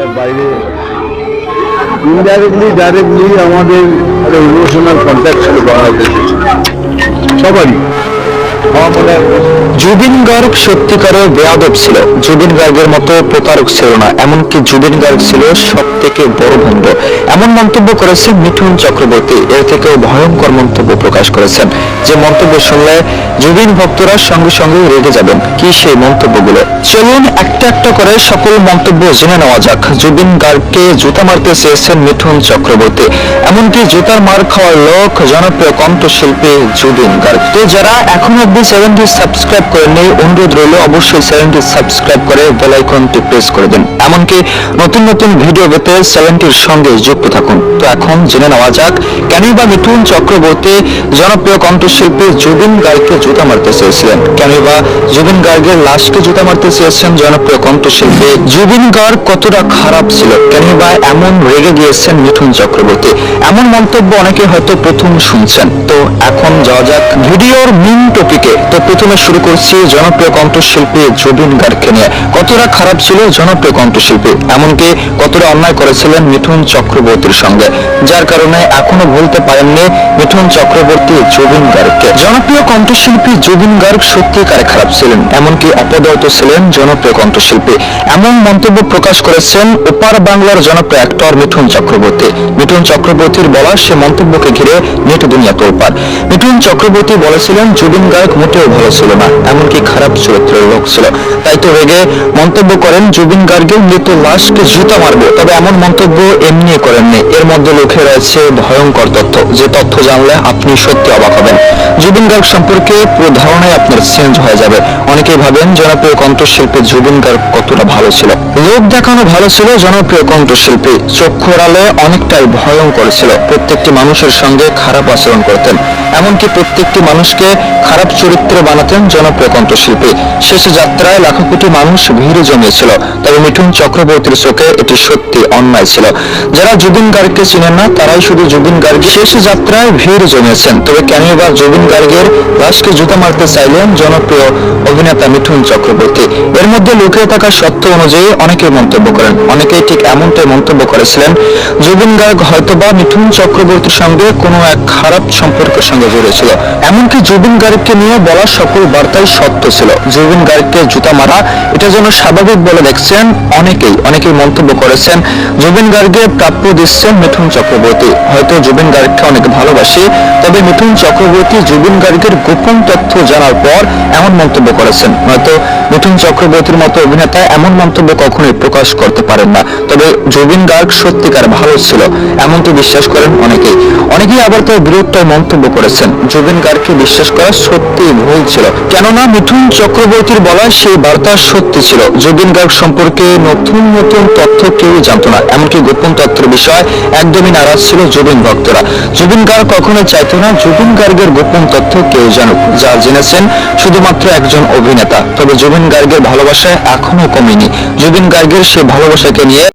আলোচনার বাইরে indirectly directly আমাদের একটা ইমোশনাল কন্ট্যাক্ট ছিল বাংলাদেশে। সবারই। মনে জুবিন গার্গ সত্যিকারের বেয়াদব ছিল। জুবিন গার্গের মতো প্রতারক ছিল না, এমনকি জুবিন গার্গ ছিল সব থেকে বড় ভণ্ড। এমন মন্তব্য করেছেন মিঠুন চক্রবর্তী। এর থেকেও ভয়ঙ্কর মন্তব্য প্রকাশ করেছেন। যে মন্তব্য শুনলে জুবিন ভক্তরা সঙ্গে সঙ্গে রেগে যাবেন। কি সেই মন্তব্যগুলো? চলুন একটা একটা করে সকল মন্তব্য জেনে নেওয়া যাক। জুবিন গার্গকে জুতা মারতে চেয়েছেন মিঠুন চক্রবর্তী। এমনকি জুতার মার খাওয়ার লোক, জনপ্রিয় কণ্ঠশিল্পী জুবিন গার্গ। তো যারা এখন অব্দি চ্যানেলটি সাবস্ক্রাইব করেননি অনুরোধ রইল অবশ্যই চ্যানেলটি সাবস্ক্রাইব করে বেল আইকনটি প্রেস করে দিন। এমনকি নতুন নতুন ভিডিও পেতে চ্যানেলটির সঙ্গে যুক্ত থাকুন। তো এখন জেনে নেওয়া যাক কেনই বা মিঠুন চক্রবর্তী জনপ্রিয় কণ্ঠশিল্পী জুবিন গার্গকে জুতা মারতে চেয়েছিলেন। কেনই বা জুবিন গার্গের লাশকে জুতা মারতে চেয়েছেন জনপ্রিয় কণ্ঠশিল্পী। জুবিন গার্গ কতটা খারাপ ছিল? কেনই বা এমন রেগে গিয়েছেন মিঠুন চক্রবর্তী। এমন মন্তব্য অনেকে হয়তো প্রথম শুনছেন। তো এখন যাওয়া যাক ভিডিওর মেন টপিকে তো প্রথমে শুরু করছি জনপ্রিয় কণ্ঠশিল্পী জুবিন গার্গকে নিয়ে। কতটা খারাপ ছিল জনপ্রিয় কণ্ঠশিল্পী? এমনকি কতটা অন্যায় করেছিলেন মিঠুন চক্রবর্তীর সঙ্গে। যার কারণে এখনও ভুলতে পারেননি মিঠুন চক্রবর্তী জুবিন গার্গকে। জনপ্রিয় কণ্ঠশিল্পী জুবিন গার্গ সত্যিকারে খারাপ ছিলেন, এমনকি অপদয়ত ছিলেন জনপ্রিয় কণ্ঠশিল্পী। এমন মন্তব্য প্রকাশ করেছেন ওপার বাংলার জনপ্রিয় অ্যাক্টর মিঠুন চক্রবর্তী। মিঠুন চক্রবর্তীর বলা সে মন্তব্যকে ঘিরে নেট দুনিয়া তোলপার মিঠুন চক্রবর্তী বলেছিলেন, জুবিন গার্গ মোটেও ভালো ছিল না, এমনকি খারাপ চরিত্রের লোক ছিল। তাই তো রেগে মন্তব্য করেন জুবিন গার্গে মৃত লাশকে জুতা মারবে। তবে এমন মন্তব্য এমনি করেননি। এর মধ্যে লুকিয়ে রয়েছে ভয়ঙ্কর তথ্য। যে তথ্য জানলে আপনি সত্যি অবাক হবেন। জুবিন গার্গ সম্পর্কে পুরো ধারণাই আপনার চেঞ্জ হয়ে যাবে। অনেকেই ভাবেন জনপ্রিয় কণ্ঠশিল্পী জুবিন গার্গ কতটা ভালো ছিল। লোক দেখানো ভালো ছিল জনপ্রিয় কণ্ঠশিল্পী। চক্ষুর অনেকটাই ভয়ঙ্কর ছিল। প্রত্যেকটি মানুষের সঙ্গে খারাপ আচরণ করতেন। এমনকি প্রত্যেকটি মানুষকে খারাপ চরিত্র বানাতেন জনপ্রিয় কণ্ঠশিল্পী। শেষ যাত্রায় লাখো কোটি মানুষ ভিড় জমিয়েছিল। তবে মিঠুন চক্রবর্তীর চোখে এটি সত্যি অন্যায় ছিল। যারা জুবিন গার্গকে চিনেন না, তারাই শুধু জুবিন গার্গ শেষ যাত্রায় ভিড় জমিয়েছেন। তবে কেন বা জুবিন গার্গের লাশকে জুতা মারতে চাইলেন জনপ্রিয় অভিনেতা মিঠুন চক্রবর্তী। এর মধ্যে লুকিয়ে থাকা সত্য অনুযায়ী অনেকে মন্তব্য করেন। অনেকেই ঠিক এমনটাই মন্তব্য করেছিলেন, জুবিন গার্গ হয়তোবা মিঠুন চক্রবর্তীর সঙ্গে কোনো এক খারাপ সম্পর্কের সঙ্গে জড়িয়েছিল। এমনকি জুবিন গার্গকে নিয়ে বলা সকল বার্তাই সত্য ছিল। জুবিন গার্গকে জুতা মারা, এটা যেন স্বাভাবিক বলে দেখছেন অনেকেই। অনেকেই মন্তব্য করেছেন, জুবিন গার্গকে প্রাপ্য দিচ্ছেন মিঠুন চক্রবর্তী। হয়তো জুবিন গার্গকে অনেক ভালোবাসে, তবে মিঠুন চক্রবর্তী গার্গের গোপন তথ্য জানার পর এমন মন্তব্য করেছেন। হয়তো মিঠুন চক্রবর্তীর মতো অভিনেতা এমন মন্তব্য কখনোই প্রকাশ করতে পারেন না। তবে জুবিন গার্গ সত্যিকার ভালো ছিল, এমনটি বিশ্বাস করেন অনেকেই। অনেকেই আবার তার বিরুদ্ধে মন্তব্য করেছেন। জুবিন গার্গকে বিশ্বাস করা সত্যি ভুল ছিল। কেননা মিঠুন চক্রবর্তীর বলা সেই বার্তা সত্যি ছিল। জুবিন গার্গ সম্পর্কে নতুন নতুন তথ্য কেউ জানতো না। এমনকি গোপন তথ্যের বিষয় একদমই নারাজ ছিল জুবিন ভক্তরা। জুবিন গার্গ কখনো চাইতো না জুবিন গার্গের গোপন তথ্য কেউ জানুক, যা জেনেছেন শুধুমাত্র একজন অভিনেতা। তবে জুবিন গার্গের ভালোবাসা এখনও কমেনি। জুবিন গার্গের সেই ভালোবাসাকে নিয়ে